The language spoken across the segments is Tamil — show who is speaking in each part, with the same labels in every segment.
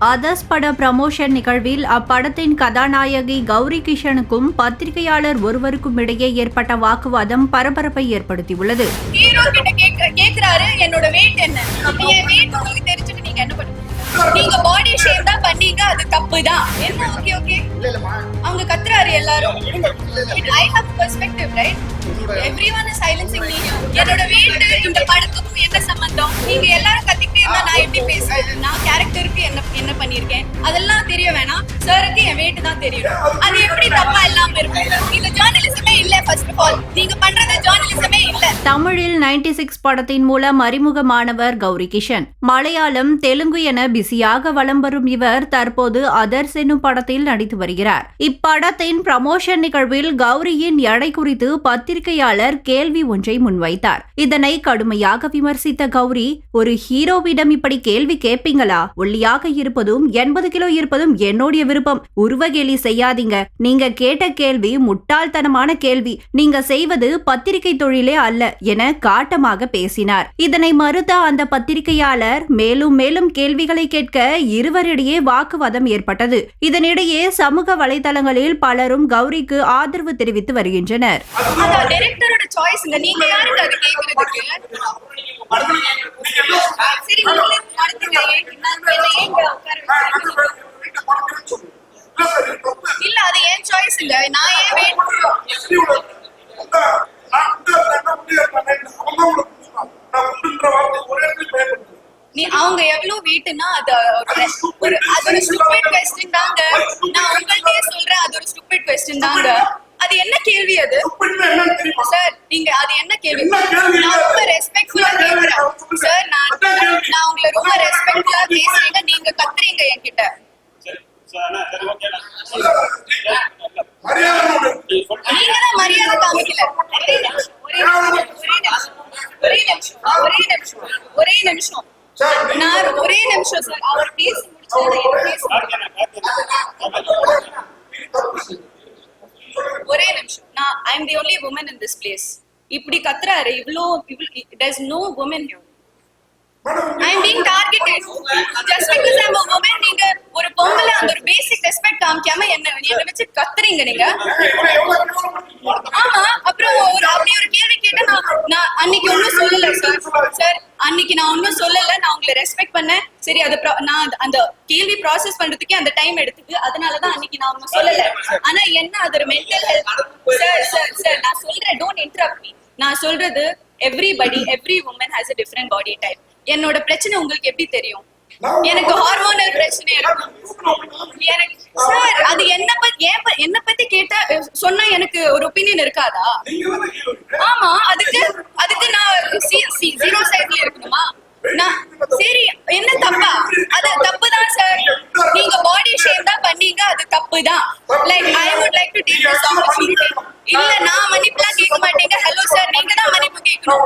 Speaker 1: அதர்ஸ் பட ப்ரமோஷன் நிகழ்வில் அப்படத்தின் கதாநாயகி கௌரி கிஷனுக்கும் பத்திரிகையாளர் ஒருவருக்கும் இடையே ஏற்பட்ட வாக்குவாதம் பரபரப்பை ஏற்படுத்தியுள்ளது.
Speaker 2: அவங்க கத்துறாரு எல்லாரும். I have perspective right everyone is silencing me என்னோட வீட்டு இந்த படத்துக்கும் என்ன சம்பந்தம்? நீங்க எல்லாரும் கத்திக்கிட்டே இருந்தா நான் எப்படி பேசுவேன்? நான் கேரக்டருக்கு என்ன என்ன பண்ணிருக்கேன் அதெல்லாம் தெரிய வேணாம். சாருக்கு என் வீட்டு தான் தெரியும். அது எப்படி தப்பா இல்லாம இருக்கும்? இது ஜேர்னலிசமே இல்ல ஃபர்ஸ்ட் ஆஃப் ஆல் நீங்க பண்றது ஜேர்னலிசமே இல்ல.
Speaker 1: தமிழில் 96 சிக்ஸ் படத்தின் மூலம் அறிமுகமானவர் கௌரி கிஷன். மலையாளம் தெலுங்கு என பிஸியாக வலம் வரும் இவர் தற்போது அதர்ஸ் என்னும் படத்தில் நடித்து வருகிறார். இப்படத்தின் ப்ரமோஷன் நிகழ்வில் கௌரியின் எடை குறித்து பத்திரிகையாளர் கேள்வி ஒன்றை முன்வைத்தார். இதனை கடுமையாக விமர்சித்த கௌரி ஒரு ஹீரோவிடம் இப்படி கேள்வி கேட்பீங்களா? ஒல்லியாக இருப்பதும் எண்பது கிலோ இருப்பதும் என்னுடைய விருப்பம். உருவகேலி செய்யாதீங்க. நீங்க கேட்ட கேள்வி முட்டாள்தனமான கேள்வி. நீங்க செய்வது பத்திரிகை தொழிலே அல்ல என காட்டமாக பேசினார். இதனை மறுத்த அந்த பத்திரிகையாளர் மேலும் மேலும் கேள்விகளை கேட்க இருவரிடையே வாக்குவாதம் ஏற்பட்டது. இதனிடையே சமூக வலைதளங்களில் பலரும் கௌரிக்கு ஆதரவு தெரிவித்து வருகின்றனர்.
Speaker 2: நான் இல்ல. அது ஏன் சாய்ஸ் இல்ல நான் ஏன் வெயிட் நீ அவங்க எவ்வளவு வீட்டுனா அது ஒரு- அது ஒரு கொஸ்டின் தாங்க. நான் உங்கள்கிட்ட கொஸ்டின் தாங்க. அது என்ன கேள்வி அது? சார் நீங்க அது என்ன கேள்வி? நான் ரொம்ப ரெஸ்பெக்ட்ஃபுல்லா கேக்குறேன் சார் நான் நான் உங்களை ரொம்ப ரெஸ்பெக்ட்ஃபுல்லா பேசுறீங்க நீங்க கத்துறீங்க என்கிட்ட. நீங்க தான் மரியாதை காமிக்கல. ஒரே நிமிஷம் ஒரே நிமிஷம் ஒரே நிமிஷம் ஒரே நான் ஒரே நிமிஷம் சார் அவர் பேசி முடிச்சு ஒரே நிமிஷம் நான் I am the only woman in this place இப்படி கத்துறாரு இவ்ளோ there's no woman here. I am being targeted just because I am woman நீங்க ஒரு பொம்பளை அந்த ஒரு பேசிக் ரெஸ்பெக்ட் காமிக்காம என்ன என்ன வெச்சு கத்துறீங்க நீங்க? ஆமா அப்புறம் ஒரு அப்படி ஒரு கேள்வி கேட்டா நான் நான் அன்னைக்கு ஒண்ணும் சொல்லல சார் சார் அன்னைக்கு நான் ஒண்ணும் சொல்லல நான் உங்களை ரெஸ்பெக்ட் பண்ணேன். சரி அது நான் அந்த- கேள்வி ப்ராசஸ் பண்றதுக்கே அந்த டைம் எடுத்துக்கு அதனாலதான் அன்னைக்கு நான் சொல்லல. ஆனா என்ன அது ஒரு mental health sir sir sir நான் சொல்றேன் டோன்ட் இன்டரப்ட் மீ நான் சொல்றது everybody every woman has a different body type என்னோட பிரச்சனை உங்களுக்கு எப்படி தெரியும்? எனக்கு ஹார்மோனல் பிரச்சனை எனக்கு சார் அது என்ன பத்தி என்ன பத்தி கேட்டா சொன்னா எனக்கு ஒரு ஒப்பீனியன் இருக்காதா? ஆமா அதுக்கு அதுக்கு நான் ஜீரோ சைட்ல இருக்கணுமா? சரி என்ன தப்பா? அது தப்பு தான் சார் நீங்க பாடி ஷேப் தான் பண்ணீங்க அது தப்பு தான் like I would like to take this opportunity இல்ல நான் மன்னிப்புலாம் கேட்க மாட்டேங்க. ஹலோ சார் நீங்க தான் மன்னிப்பு கேட்கணும்.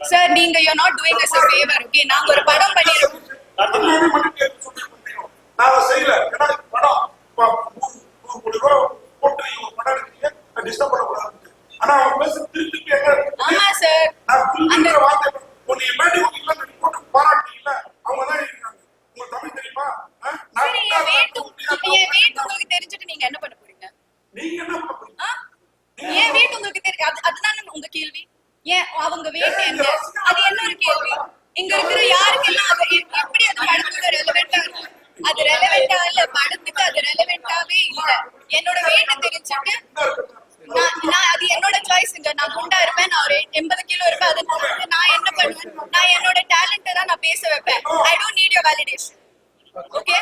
Speaker 2: சார் நீங்க you not doing us a favour okay நாங்க ஒரு படம் பண்ணிருக்கோம்
Speaker 3: நான் செய்யல ஏன்னா படம் இப்ப நூறு நூறு கோடி ரூபாய் போட்டு நீங்க ஒரு படம் எடுத்தீங்க நான் டிஸ்டர்ப் பண்ணக்கூடாது ஆனா அவங்க பேச திருப்பி திருப்பி எங்க இருக்கு?
Speaker 2: ஆமா சார்
Speaker 3: நான்
Speaker 2: அந்த
Speaker 3: புரிஞ்சுக்கிற வார்த்தை இப்போ நீங்க மேடி இல்ல நீங்க போட்டு பாராட்டீங்கல்ல அவங்க தான் இருக்காங்க உங்க தமிழ் தெரியுமா ஆ? நான்
Speaker 2: சரி என் வெயிட் என் வெயிட் உங்களுக்கு தெரிஞ்சுட்டு நீங்க என்ன பண்ண போறீங்க
Speaker 3: நீங்க என்ன பண்ண போறீங்க?
Speaker 2: ஆ? என் வெயிட் உங்களுக்கு தெரியும் அது அதுதானே உங்க கேள்வி ஏன் அவங்க வெயிட் என்ன அது என்ன ஒரு கேள்வி இங்க இருக்கிற யாருக்கெல்லாம் அது எப்படி அது படத்துக்கு ரெலவெண்டா இருக்கு அது ரெலவெண்டா இல்ல படத்துக்கு அது ரெலவெண்டாவே இல்ல. என்னோட வெயிட் தெரிஞ்சுட்டு நான் நான் அது என்னோட சாய்ஸ்ங்க நான் குண்டா இருப்பேன் நான் ஒரு எண்பது கிலோ இருப்பேன் அது நான் என்ன பண்ணுவேன்? நான் என்னோட டேலண்ட்டை தான் நான் பேச வைப்பேன். I don't need your validation okay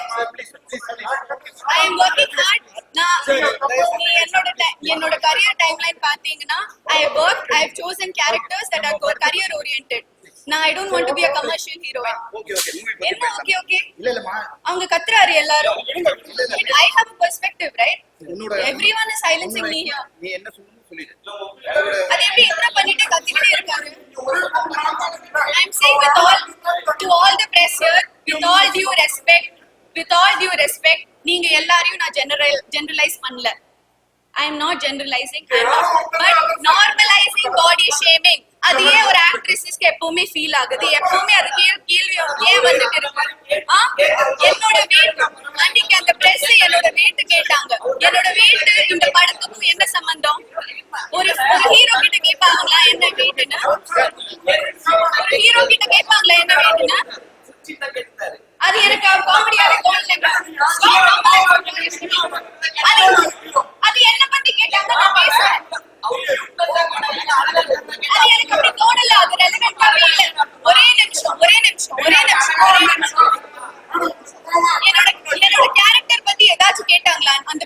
Speaker 2: I am working hard நான் என்னோட என்னோட கரியர் டைம்லைன் பாத்தீங்கன்னா I work I have chosen characters that are career oriented நான் I don't want to be a commercial heroine என்ன? ஓகே ஓகே அவங்க கத்துறாரு எல்லாரும். I have perspective right everyone is silencing me here
Speaker 4: நீ என்ன சொல்லணும்னு சொல்லிடு.
Speaker 2: அது எப்படி என்ன பண்ணிட்டு கத்திக்கிட்டே இருக்காரு? I am saying with all to all the press here with all due respect with all due respect நீங்க எல்லாரையும் நான் ஜெனரல் ஜெனரலைஸ் பண்ணல. I am not generalising but normalising body shaming அது ஏன் ஒரு ஆக்ட்ரஸஸ்க்கு எப்பவுமே ஃபீல் ஆகுது. எப்பவுமே அது கேள்- கேள்வி ஏன் வந்துட்டு இருக்கு? ஆ? என்னோட வெயிட் அன்னைக்கு அந்த பிரஸ் என்னோட வெயிட் கேட்டாங்க. என்னோட வெயிட் இந்த படத்துக்கும் என்ன சம்பந்தம்? ஒரு ஹீரோ கிட்ட கேட்பாங்களா என்ன வெயிட்னு ஒரு ஹீரோ கிட்ட கேட்பாங்களா என்ன வெயிட்னு அது எனக்கு காமெடியாவே தோணலைங்க.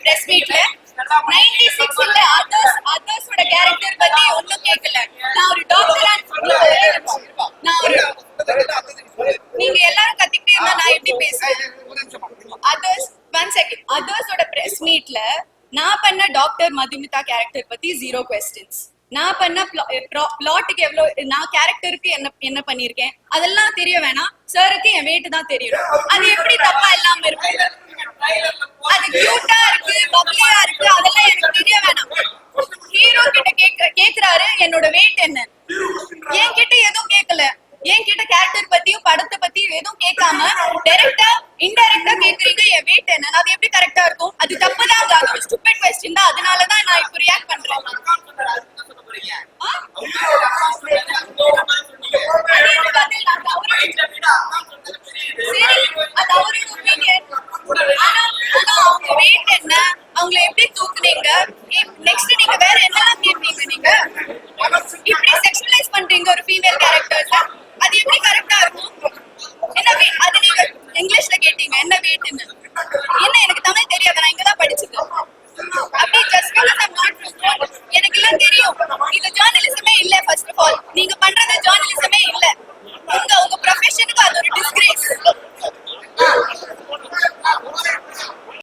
Speaker 2: பிரஸ் மீட்ல நைன்டி சிக்ஸ்ல அதர்ஸ் அதர்ஸோட கேரக்டர் பத்தி ஒண்ணும் கேட்கல நான் ஒரு டாக்டர் நான் ஒரு நீங்க எல்லாரும் கத்திக்கிட்டே இருந்தா நான் எப்படி பேசுவேன்? அதர்ஸ் ஒன் செகண்ட் அதர்ஸோட பிரஸ் மீட்ல நான் பண்ண டாக்டர் மதுமிதா கேரக்டர் பத்தி ஜீரோ கொஸ்டின்ஸ் நான் பண்ண பிளாட்டுக்கு eh, எவ்வளவு நான் கேரக்டருக்கு என்ன என்ன பண்ணிருக்கேன் அதெல்லாம் தெரிய வேணாம். சாருக்கு என் வெயிட் தான் தெரியும். அது எப்படி தப்பா இல்லாம இருக்கும்? அது கியூட்டா இருக்கு பப்ளியா இருக்கு அதெல்லாம் எனக்கு தெரிய வேணாம். ஹீரோ கிட்ட கேக்குற கேக்குறாரு என்னோட வெயிட் என்ன? என்கிட்ட எதுவும் கேட்கல என்கிட்ட கேரக்டர் பத்தியும் படத்தை பத்தியும் எதுவும் கேட்காம டைரக்டா இன்டைரக்டா கேக்குறீங்க என் வெயிட் என்ன? அது எப்படி கரெக்டா நீங்க வேற என்னலாம் கேட்பீங்க நீங்க? இப்படி செக்ஷுவலைஸ் பண்றீங்க ஒரு ஃபீமேல் கேரக்டர்ஸ்